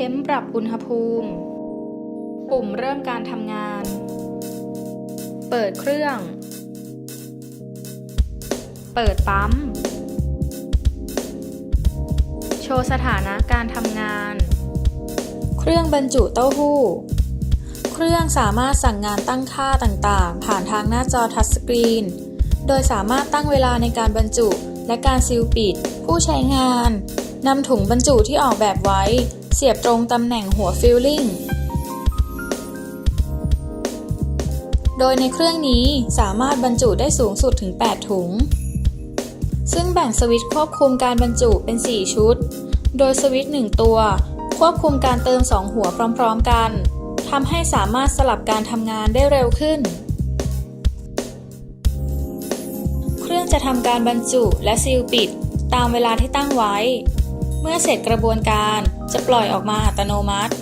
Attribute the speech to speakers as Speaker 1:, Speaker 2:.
Speaker 1: เทมปรับอุณหภูมิ ปุ่มเริ่มการทำงาน เปิดเครื่อง เปิดปั๊ม โชว์สถานะการทำงาน
Speaker 2: เครื่องบรรจุเต้าหู้ เครื่องสามารถสั่งงานตั้งค่าต่างๆ ผ่านทางหน้าจอทัชสกรีน โดยสามารถตั้งเวลาในการบรรจุและการซีลปิด ผู้ใช้งานนำถุงบรรจุที่ออกแบบไว้ เสียบตรงตำแหน่งหัวฟิลลิ่ง โดยในเครื่องนี้สามารถบรรจุได้สูงสุดถึง 8 ถุง ซึ่งแบ่งสวิตช์ควบคุมการบรรจุเป็น 4 ชุด โดยสวิตช์1ตัว ควบคุมการเติม 2 หัวพร้อมๆกันทำให้สามารถสลับการทำงานได้เร็วขึ้น เครื่องจะทำการบรรจุและซีลปิด ตามเวลาที่ตั้งไว้ เมื่อเสร็จกระบวนการจะปล่อยออกมาอัตโนมัติ